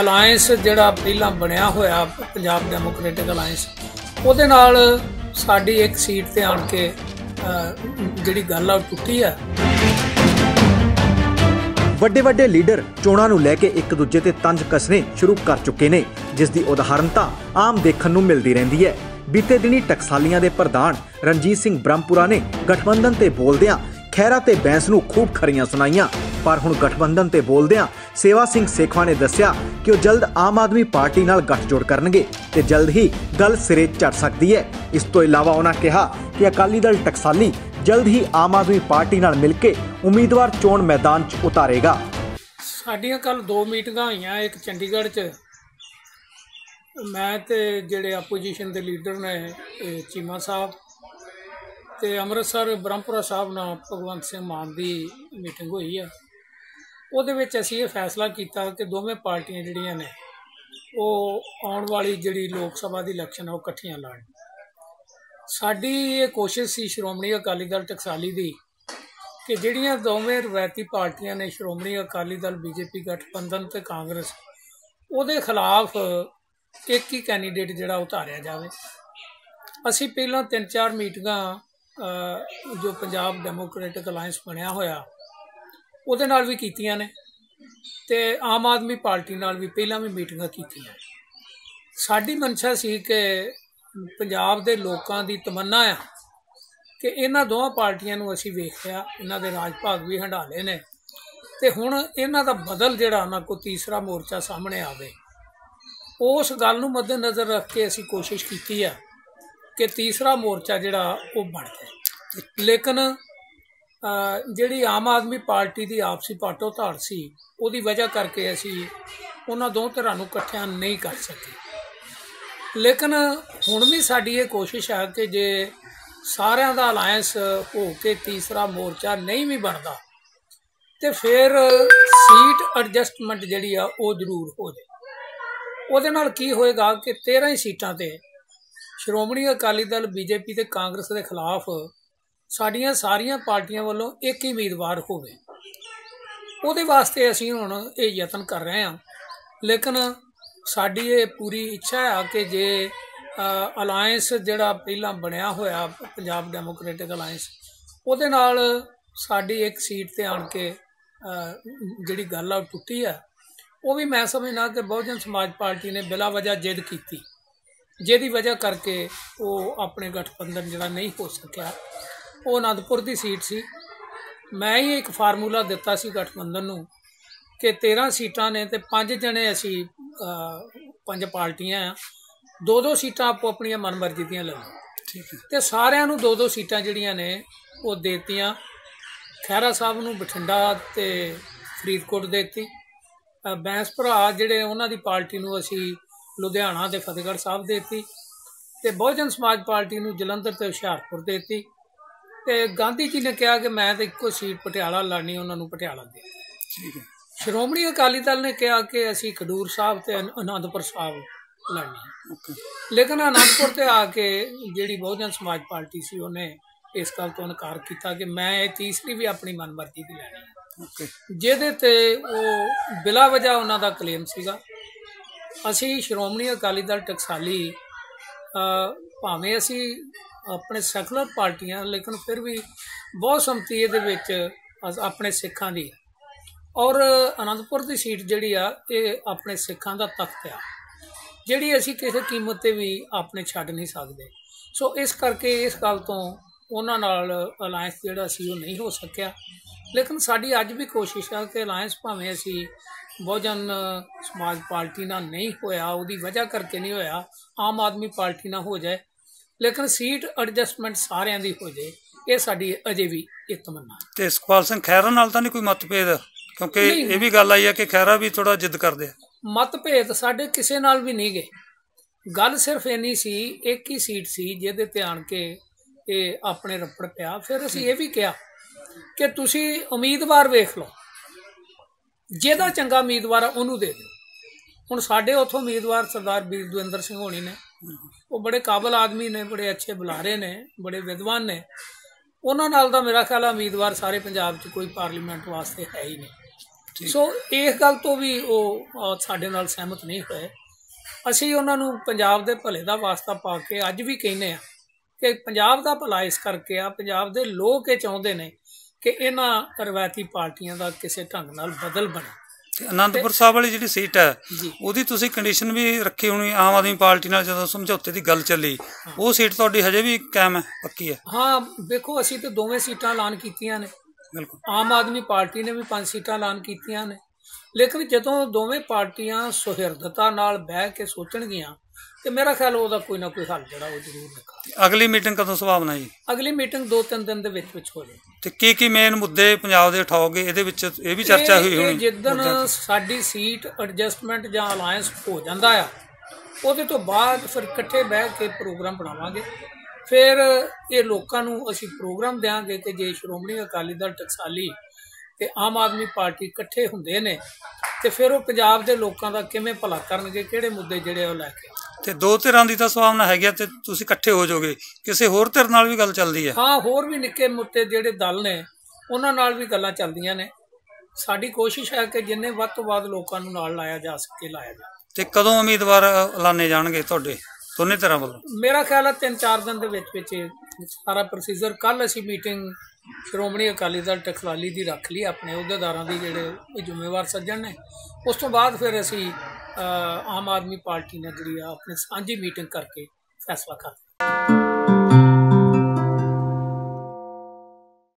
Alliance ਜਿਹੜਾ ਪਹਿਲਾਂ ਬਣਿਆ ਹੋਇਆ ਪੰਜਾਬ ਡੈਮੋਕ੍ਰੈਟਿਕ ਅਲਾਈਅੰਸ ਉਹਦੇ ਨਾਲ ਸਾਡੀ ਇੱਕ ਸੀਟ ਤੇ ਆਣ ਕੇ ਜਿਹੜੀ ਗੱਲ ਆ ਉਹ ਟੁੱਟੀ ਆ। ਵੱਡੇ ਵੱਡੇ ਲੀਡਰ ਚੋਣਾਂ ਨੂੰ ਲੈ ਕੇ ਇੱਕ ਦੂਜੇ ਤੇ ਤੰਜ ਕੱਸਣੇ ਸ਼ੁਰੂ ਕਰ ਚੁੱਕੇ ਨੇ, ਜਿਸ ਦੀ ਉਦਾਹਰਨਤਾ ਆਮ ਦੇਖਣ ਨੂੰ ਮਿਲਦੀ ਰਹਿੰਦੀ ਹੈ। ਬੀਤੇ ਦਿਨੀ ਟਕਸਾਲੀਆਂ ਦੇ ਪ੍ਰਧਾਨ ਰਣਜੀਤ ਸਿੰਘ ਬ੍ਰਹਮਪੁਰਾ ਨੇ ਗਠਬੰਧਨ ਤੇ ਬੋਲਦਿਆਂ ਖਹਿਰਾ ਤੇ ਬੈਂਸ ਨੂੰ ਖੂਬ ਖਰੀਆਂ ਸੁਣਾਈਆਂ। ਪਰ ਹੁਣ ਗਠਬੰਧਨ ਤੇ ਬੋਲਦਿਆਂ ਸੇਵਾ ਸਿੰਘ ਸੇਖਵਾ ਨੇ ਦੱਸਿਆ ਕਿ ਉਹ ਜਲਦ ਆਮ ਆਦਮੀ ਪਾਰਟੀ ਨਾਲ ਗੱਠਜੋੜ ਕਰਨਗੇ ਤੇ ਜਲਦ ਹੀ ਗੱਲ ਸਿਰੇ ਚੜ ਸਕਦੀ ਹੈ। ਇਸ ਤੋਂ ਇਲਾਵਾ ਉਹਨਾਂ ਕਿਹਾ ਕਿ ਅਕਾਲੀ ਦਲ ਟਕਸਾਲੀ ਜਲਦ ਹੀ ਆਮ ਆਦਮੀ ਪਾਰਟੀ ਨਾਲ ਮਿਲ ਕੇ ਉਮੀਦਵਾਰ ਚੋਣ ਮੈਦਾਨ 'ਚ ਉਤਾਰੇਗਾ। ਸਾਡੀਆਂ ਕੱਲ ਦੋ ਮੀਟਿੰਗਾਂ ਹੋਈਆਂ, ਇੱਕ ਚੰਡੀਗੜ੍ਹ 'ਚ। ਮੈਂ ਤੇ ਜਿਹੜੇ ਆਪੋਜੀਸ਼ਨ ਦੇ ਲੀਡਰ ਨੇ ਚੀਮਾ ਸਾਹਿਬ ਤੇ ਅੰਮ੍ਰਿਤਸਰ ਬ੍ਰਹਮਪੁਰਾ ਸਾਹਿਬ ਨਾਲ ਭਗਵੰਤ ਸਿੰਘ ਮਾਨ ਦੀ ਮੀਟਿੰਗ ਹੋਈ ਆ। ਉਹਦੇ ਵਿੱਚ ਅਸੀਂ ਇਹ ਫੈਸਲਾ ਕੀਤਾ ਕਿ ਦੋਵੇਂ ਪਾਰਟੀਆਂ ਜਿਹੜੀਆਂ ਨੇ, ਉਹ ਆਉਣ ਵਾਲੀ ਜਿਹੜੀ ਲੋਕ ਸਭਾ ਦੀ ਇਲੈਕਸ਼ਨ ਆ, ਉਹ ਇਕੱਠੀਆਂ ਲੜਨ। ਸਾਡੀ ਇਹ ਕੋਸ਼ਿਸ਼ ਸੀ ਸ਼੍ਰੋਮਣੀ ਅਕਾਲੀ ਦਲ ਟਕਸਾਲੀ ਦੀ ਕਿ ਜਿਹੜੀਆਂ ਦੋਵੇਂ ਰਵਾਇਤੀ ਪਾਰਟੀਆਂ ਨੇ, ਸ਼੍ਰੋਮਣੀ ਅਕਾਲੀ ਦਲ, ਬੀਜੇਪੀ ਗਠਬੰਧਨ ਤੇ ਕਾਂਗਰਸ, ਉਹਦੇ ਖਿਲਾਫ ਇੱਕ ਹੀ ਕੈਂਡੀਡੇਟ ਜਿਹੜਾ ਉਤਾਰਿਆ ਜਾਵੇ। ਅਸੀਂ ਪਹਿਲਾਂ ਤਿੰਨ ਚਾਰ ਮੀਟਿੰਗਾਂ ਜੋ ਪੰਜਾਬ ਡੈਮੋਕ੍ਰੈਟਿਕ ਅਲਾਈਅੰਸ ਬਣਿਆ ਹੋਇਆ ਉਹਦੇ ਨਾਲ ਵੀ ਕੀਤੀਆਂ ਨੇ ਤੇ ਆਮ ਆਦਮੀ ਪਾਰਟੀ ਨਾਲ ਵੀ ਪਹਿਲਾਂ ਵੀ ਮੀਟਿੰਗਾਂ ਕੀਤੀਆਂ। ਸਾਡੀ ਮਨਸ਼ਾ ਸੀ ਕਿ ਪੰਜਾਬ ਦੇ ਲੋਕਾਂ ਦੀ ਤਮੰਨਾ ਆ ਕਿ ਇਹਨਾਂ ਦੋਹਾਂ ਪਾਰਟੀਆਂ ਨੂੰ ਅਸੀਂ ਵੇਖ ਲਿਆ ਇਹਨਾਂ ਦੇ ਰਾਜ ਭਾਗ ਵੀ ਹੰਡਾਲੇ ਨੇ ਤੇ ਹੁਣ ਇਹਨਾਂ ਦਾ ਬਦਲ ਜਿਹੜਾ ਉਹਨਾਂ ਕੋ ਤੀਸਰਾ ਮੋਰਚਾ ਸਾਹਮਣੇ ਆਵੇ। ਉਸ ਗੱਲ ਨੂੰ ਮੱਦੇਨਜ਼ਰ ਰੱਖ ਕੇ ਅਸੀਂ ਕੋਸ਼ਿਸ਼ ਕੀਤੀ ਆ ਕਿ ਤੀਸਰਾ ਮੋਰਚਾ ਜਿਹੜਾ ਉਹ ਬਣ ਜਾਏ। ਲੇਕਿਨ ਜਿਹੜੀ ਆਮ ਆਦਮੀ ਪਾਰਟੀ ਦੀ ਆਪਸੀ ਪਾਟੋ ਧਾੜ ਸੀ, ਉਹਦੀ ਵਜ੍ਹਾ ਕਰਕੇ ਅਸੀਂ ਉਹਨਾਂ ਦੋ ਧਿਰਾਂ ਨੂੰ ਇਕੱਠਿਆਂ ਨਹੀਂ ਕਰ ਸਕੇ। ਲੇਕਿਨ ਹੁਣ ਵੀ ਸਾਡੀ ਇਹ ਕੋਸ਼ਿਸ਼ ਹੈ ਕਿ ਜੇ ਸਾਰਿਆਂ ਦਾ ਅਲਾਈਅੰਸ ਹੋ ਕੇ ਤੀਸਰਾ ਮੋਰਚਾ ਨਹੀਂ ਵੀ ਬਣਦਾ, ਤੇ ਫਿਰ ਸੀਟ ਐਡਜਸਟਮੈਂਟ ਜਿਹੜੀ ਆ, ਉਹ ਜ਼ਰੂਰ ਹੋ ਜਾਏ ਉਹਦੇ ਨਾਲ ਕੀ ਹੋਏਗਾ ਕਿ 13 ਹੀ ਸੀਟਾਂ ਤੇ ਸ਼੍ਰੋਮਣੀ ਅਕਾਲੀ ਦਲ, ਬੀਜੇਪੀ ਤੇ ਕਾਂਗਰਸ ਦੇ ਖਿਲਾਫ ਸਾਡੀਆਂ ਸਾਰੀਆਂ ਪਾਰਟੀਆਂ ਵੱਲੋਂ ਇੱਕ ਹੀ ਉਮੀਦਵਾਰ ਹੋਵੇ। ਉਹਦੇ ਵਾਸਤੇ ਅਸੀਂ ਹੁਣ ਇਹ ਯਤਨ ਕਰ ਰਹੇ ਹਾਂ। ਲੇਕਿਨ ਸਾਡੀ ਇਹ ਪੂਰੀ ਇੱਛਾ ਹੈ ਕਿ ਜੇ ਅਲਾਈਅੰਸ ਜਿਹੜਾ ਪਹਿਲਾਂ ਬਣਿਆ ਹੋਇਆ ਪੰਜਾਬ ਡੈਮੋਕ੍ਰੈਟਿਕ ਅਲਾਈਅੰਸ ਉਹਦੇ ਨਾਲ ਸਾਡੀ ਇੱਕ ਸੀਟ ਤੇ ਆਣ ਕੇ ਜਿਹੜੀ ਗੱਲ ਆ ਉਹ ਟੁੱਟੀ ਆ। ਉਹ ਵੀ ਮੈਂ ਸਮਝਣਾ ਕਿ ਬਹੁਜਨ ਸਮਾਜ ਪਾਰਟੀ ਨੇ ਬਿਲਾ ਵਜ੍ਹਾ ਜਿੱਦ ਕੀਤੀ। ਜਿਹਦੀ ਵਜ੍ਹਾ ਕਰਕੇ ਉਹ ਆਪਣੇ ਗਠਬੰਧਨ ਜਿਹੜਾ ਨਹੀਂ ਹੋ ਸਕਿਆ। ਉਹ ਅਨੰਦਪੁਰ ਦੀ ਸੀਟ ਸੀ। ਮੈਂ ਹੀ ਇੱਕ ਫਾਰਮੂਲਾ ਦਿੱਤਾ ਸੀ ਗਠਬੰਧਨ ਨੂੰ ਕਿ 13 ਸੀਟਾਂ ਨੇ ਤੇ ਪੰਜ ਜਣੇ ਅਸੀਂ ਪੰਜ ਪਾਰਟੀਆਂ ਆ। ਦੋ ਦੋ ਸੀਟਾਂ ਆਪੋ ਆਪਣੀਆਂ ਮਨਮਰਜ਼ੀ ਦੀਆਂ ਲੈ ਲਓ। ਠੀਕ ਹੈ। ਤੇ ਸਾਰਿਆਂ ਨੂੰ ਦੋ ਦੋ ਸੀਟਾਂ ਜਿਹੜੀਆਂ ਨੇ ਉਹ ਦੇਤੀਆਂ। ਖਹਿਰਾ ਸਾਹਿਬ ਨੂੰ ਬਠਿੰਡਾ ਤੇ ਫਰੀਦਕੋਟ ਦੇਤੀ। ਬੈਂਸ ਭਰਾ ਜਿਹੜੇ ਉਹਨਾਂ ਦੀ ਪਾਰਟੀ ਨੂੰ ਅਸੀਂ ਲੁਧਿਆਣਾ ਤੇ ਫਤਿਹਗੜ੍ਹ ਸਾਹਿਬ ਦੇਤੀ। ਤੇ ਬਹੁਜਨ ਸਮਾਜ ਪਾਰਟੀ ਨੂੰ ਜਲੰਧਰ ਤੇ ਹੁਸ਼ਿਆਰਪੁਰ ਦੇਤੀ। ਤੇ ਗਾਂਧੀ ਜੀ ਨੇ ਕਿਹਾ ਕਿ ਮੈਂ ਤਾਂ ਇੱਕੋ ਸੀਟ ਪਟਿਆਲਾ ਲੜਨੀ ਉਹਨਾਂ ਨੂੰ ਪਟਿਆਲਾ ਦੇ ਠੀਕ ਹੈ। ਸ਼੍ਰੋਮਣੀ ਅਕਾਲੀ ਦਲ ਨੇ ਕਿਹਾ ਕਿ ਅਸੀਂ ਖਡੂਰ ਸਾਹਿਬ ਤੇ ਅਨ- ਅਨੰਦਪੁਰ ਸਾਹਿਬ ਲੜਨੀ। ਓਕੇ। ਲੇਕਿਨ ਅਨੰਦਪੁਰ ਤੇ ਆ ਕੇ ਜਿਹੜੀ ਬਹੁਜਨ ਸਮਾਜ ਪਾਰਟੀ ਸੀ ਉਹਨੇ ਇਸ ਗੱਲ ਤੋਂ ਇਨਕਾਰ ਕੀਤਾ ਕਿ ਮੈਂ ਇਹ ਤੀਸਰੀ ਵੀ ਆਪਣੀ ਮਨਮਰਜ਼ੀ ਦੀ ਲੈਣੀ ਹੈ। ਓਕੇ। ਜਿਹਦੇ ਤੇ ਉਹ ਬਿਲਾ ਵਜ੍ਹਾ ਉਹਨਾਂ ਦਾ ਕਲੇਮ ਸੀਗਾ। ਅਸੀਂ ਸ਼੍ਰੋਮਣੀ ਅਕਾਲੀ ਦਲ ਟਕਸਾਲੀ ਭਾਵੇਂ ਅਸੀਂ ਆਪਣੇ ਸੈਕੂਲਰ ਪਾਰਟੀਆਂ, ਲੇਕਿਨ ਫਿਰ ਵੀ ਬਹੁਤ ਸੰਮਤੀ ਇਹਦੇ ਵਿੱਚ ਅਸ- ਆਪਣੇ ਸਿੱਖਾਂ ਦੀ ਹੈ। ਔਰ ਅਨੰਦਪੁਰ ਦੀ ਸੀਟ ਜਿਹੜੀ ਆ, ਇਹ ਆਪਣੇ ਸਿੱਖਾਂ ਦਾ ਤਖਤ ਆ। ਜਿਹੜੀ ਅਸੀਂ ਕਿਸੇ ਕੀਮਤ ਤੇ ਵੀ ਆਪਣੇ ਛੱਡ ਨਹੀਂ ਸਕਦੇ। ਸੋ ਇਸ ਕਰਕੇ ਇਸ ਗੱਲ ਤੋਂ ਉਹਨਾਂ ਨਾਲ ਅਲਾਈਅੰਸ ਜਿਹੜਾ ਸੀ, ਉਹ ਨਹੀਂ ਹੋ ਸਕਿਆ। ਲੇਕਿਨ ਸਾਡੀ ਅੱਜ ਵੀ ਕੋਸ਼ਿਸ਼ ਆ ਕਿ ਅਲਾਈਅੰਸ ਭਾਵੇਂ ਅਸੀਂ ਬਹੁਜਨ ਸਮਾਜ ਪਾਰਟੀ ਨਾਲ ਨਹੀਂ ਹੋਇਆ, ਉਹਦੀ ਵਜ੍ਹਾ ਕਰਕੇ ਨਹੀਂ ਹੋਇਆ, ਆਮ ਆਦਮੀ ਪਾਰਟੀ ਨਾਲ ਹੋ ਜਾਏ ਲੇਕਿਨ ਸੀਟ ਐਡਜਸਟਮੈਂਟ ਸਾਰਿਆਂ ਦੀ ਹੋ ਜਾਏ ਇਹ ਸਾਡੀ ਅਜੇ ਵੀ ਇੱਕ ਤਮੰਨਾ ਹੈ। ਤੇ ਸੁਖਪਾਲ ਸਿੰਘ ਖਹਿਰਾ ਨਾਲ ਤਾਂ ਨਹੀਂ ਕੋਈ ਮਤਭੇਦ? ਕਿਉਂਕਿ। ਇਹ ਵੀ ਗੱਲ ਆਈ ਹੈ ਕਿ ਖਹਿਰਾ ਵੀ ਥੋੜਾ ਜਿੱਦ ਕਰਦੇ ਆ। ਮਤਭੇਦ ਸਾਡੇ ਕਿਸੇ ਨਾਲ ਵੀ ਨਹੀਂ ਗਏ ਗੱਲ ਸਿਰਫ ਇੰਨੀ ਸੀ ਇੱਕ ਹੀ ਸੀਟ ਸੀ ਜਿਹਦੇ ਤੇ ਆਣ ਕੇ ਇਹ ਆਪਣੇ ਰੱਪੜ ਪਿਆ। ਫਿਰ ਅਸੀਂ ਇਹ ਵੀ ਕਿਹਾ ਕਿ ਤੁਸੀਂ ਉਮੀਦਵਾਰ ਵੇਖ ਲਓ। ਜਿਹਦਾ ਚੰਗਾ ਉਮੀਦਵਾਰ ਆ ਉਹਨੂੰ ਦੇ ਦਿਓ। ਹੁਣ ਸਾਡੇ ਉੱਥੋਂ ਉਮੀਦਵਾਰ ਸਰਦਾਰ ਬੀਰ ਦਵਿੰਦਰ ਸਿੰਘ ਹੋਣੀ ਨੇ ਉਹ ਬੜੇ ਕਾਬਲ ਆਦਮੀ ਨੇ ਬੜੇ ਅੱਛੇ ਬੁਲਾਰੇ ਨੇ ਬੜੇ ਵਿਦਵਾਨ ਨੇ। ਉਹਨਾਂ ਨਾਲ ਦਾ ਮੇਰਾ ਖਿਆਲ ਆ ਉਮੀਦਵਾਰ ਸਾਰੇ ਪੰਜਾਬ 'ਚ ਕੋਈ ਪਾਰਲੀਮੈਂਟ ਵਾਸਤੇ ਹੈ ਹੀ ਨਹੀਂ। ਸੋ ਇਸ ਗੱਲ ਤੋਂ ਵੀ ਉਹ ਸਾਡੇ ਨਾਲ ਸਹਿਮਤ ਨਹੀਂ ਹੋਏ। ਅਸੀਂ ਉਹਨਾਂ ਨੂੰ ਪੰਜਾਬ ਦੇ ਭਲੇ ਦਾ ਵਾਸਤਾ ਪਾ ਕੇ ਅੱਜ ਵੀ ਕਹਿੰਦੇ ਆ ਕਿ ਪੰਜਾਬ ਦਾ ਭਲਾ ਇਸ ਕਰਕੇ ਆ ਪੰਜਾਬ ਦੇ ਲੋਕ ਇਹ ਚਾਹੁੰਦੇ ਨੇ ਕਿ ਇਹਨਾਂ ਰਵਾਇਤੀ ਪਾਰਟੀਆਂ ਦਾ ਕਿਸੇ ਢੰਗ ਨਾਲ ਬਦਲ ਬਣੇ। ਤੇ ਅਨੰਦਪੁਰ ਸਾਹਿਬ ਵਾਲੀ ਜਿਹੜੀ ਸੀਟ ਹੈ ਉਹਦੀ ਤੁਸੀਂ ਕੰਡੀਸ਼ਨ ਵੀ ਰੱਖੀ ਹੋਣੀ ਆਮ ਆਦਮੀ ਪਾਰਟੀ ਨਾਲ ਜਦੋਂ ਸਮਝੌਤੇ ਦੀ ਗੱਲ ਚੱਲੀ ਉਹ ਸੀਟ ਤੁਹਾਡੀ ਹਜੇ ਵੀ ਕਾਇਮ ਹੈ ਪੱਕੀ ਹੈ? ਹਾਂ ਵੇਖੋ ਅਸੀਂ ਤੇ ਦੋਵੇਂ ਸੀਟਾਂ ਐਲਾਨ ਕੀਤੀਆਂ ਨੇ। ਬਿਲਕੁਲ। ਆਮ ਆਦਮੀ ਪਾਰਟੀ ਨੇ ਵੀ ਪੰਜ ਸੀਟਾਂ ਐਲਾਨ ਕੀਤੀਆਂ ਨੇ। ਲੇਕਿਨ ਜਦੋਂ ਦੋਵੇਂ ਪਾਰਟੀਆਂ ਸੁਹਿਰਦਤਾ ਨਾਲ ਬਹਿ ਕੇ ਸੋਚਣਗੀਆਂ ਤੇ ਮੇਰਾ ਖਿਆਲ ਉਹਦਾ ਕੋਈ ਨਾ ਕੋਈ ਹੱਲ ਜਿਹੜਾ ਉਹ ਜ਼ਰੂਰ ਨਿਕਲ ਅਗਲੀ ਮੀਟਿੰਗ ਕਦੋਂ ਸੰਭਾਵਨਾ ਜੀ? ਅਗਲੀ ਮੀਟਿੰਗ ਦੋ ਤਿੰਨ ਦਿਨ ਦੇ ਵਿੱਚ ਵਿੱਚ ਹੋ ਜਾਏ ਤੇ ਕੀ ਕੀ ਮੇਨ ਮੁੱਦੇ ਪੰਜਾਬ ਦੇ ਉਠਾਓਗੇ? ਇਹਦੇ ਵਿੱਚ ਇਹ ਵੀ ਚਰਚਾ ਹੋਈ ਹੋਣੀ। ਜਿੱਦਣ ਸਾਡੀ ਸੀਟ ਐਡਜਸਟਮੈਂਟ ਜਾਂ ਅਲਾਈਅੰਸ ਹੋ ਜਾਂਦਾ ਆ ਉਹਦੇ ਤੋਂ ਬਾਅਦ ਫਿਰ ਇਕੱਠੇ ਬਹਿ ਕੇ ਪ੍ਰੋਗਰਾਮ ਬਣਾਵਾਂਗੇ। ਫਿਰ ਇਹ ਲੋਕਾਂ ਨੂੰ ਅਸੀਂ ਪ੍ਰੋਗਰਾਮ ਦੇਵਾਂਗੇ ਕਿ ਜੇ ਸ਼੍ਰੋਮਣੀ ਅਕਾਲੀ ਦਲ ਟਕਸਾਲੀ ਤੇ ਆਮ ਆਦਮੀ ਪਾਰਟੀ ਇਕੱਠੇ ਹੁੰਦੇ ਨੇ ਤੇ ਫਿਰ ਉਹ ਪੰਜਾਬ ਦੇ ਲੋਕਾਂ ਦਾ ਕਿਵੇਂ ਭਲਾ ਕਰਨਗੇ ਕਿਹੜੇ ਮੁੱਦੇ ਜਿਹੜੇ ਉਹ ਲੈ ਕੇ ਤੇ ਦੋ ਧਿਰਾਂ ਦੀ ਤਾਂ ਸੰਭਾਵਨਾ ਹੈਗੀ ਤੇ ਤੁਸੀਂ ਇਕੱਠੇ ਹੋ ਜਾਓਗੇ। ਕਿਸੇ ਹੋਰ ਧਿਰ ਨਾਲ ਵੀ ਗੱਲ ਚੱਲਦੀ ਹੈ ਹਾਂ ਹੋਰ ਵੀ ਨਿੱਕੇ ਮੁੱਦੇ ਜਿਹੜੇ ਦਲ ਨੇ ਉਹਨਾਂ ਨਾਲ ਵੀ ਗੱਲਾਂ ਚੱਲਦੀਆਂ ਨੇ। ਸਾਡੀ ਕੋਸ਼ਿਸ਼ ਹੈ ਕਿ ਜਿੰਨੇ ਵੱਧ ਤੋਂ ਵੱਧ ਲੋਕਾਂ ਨੂੰ ਨਾਲ ਲਾਇਆ ਜਾ ਸਕੇ ਲਾਇਆ ਜਾ ਤੇ ਕਦੋਂ ਉਮੀਦਵਾਰ ਐਲਾਨੇ ਜਾਣਗੇ ਤੁਹਾਡੇ ਦੋਨੇ ਧਿਰਾਂ ਵੱਲੋਂ? ਮੇਰਾ ਖਿਆਲ ਹੈ ਤਿੰਨ ਚਾਰ ਦਿਨ ਦੇ ਵਿੱਚ ਵਿੱਚ ਸਾਰਾ ਪ੍ਰੋਸੀਜਰ ਕੱਲ ਅਸੀਂ ਮੀਟਿੰਗ ਸ਼੍ਰੋਮਣੀ ਅਕਾਲੀ ਦਲ ਟਕਸਾਲੀ ਦੀ ਰੱਖ ਲਈ ਆਪਣੇ ਅਹੁਦੇਦਾਰਾਂ ਦੀ ਜਿਹੜੇ ਜ਼ਿੰਮੇਵਾਰ ਸੱਜਣ ਨੇ। ਉਸ ਤੋਂ ਬਾਅਦ ਫਿਰ ਅਸੀਂ ਆਮ ਆਦਮੀ ਪਾਰਟੀ ਨਾਲ ਜਿਹੜੀ ਆ ਆਪਣੀ ਸਾਂਝੀ ਮੀਟਿੰਗ ਕਰਕੇ ਫੈਸਲਾ ਕਰ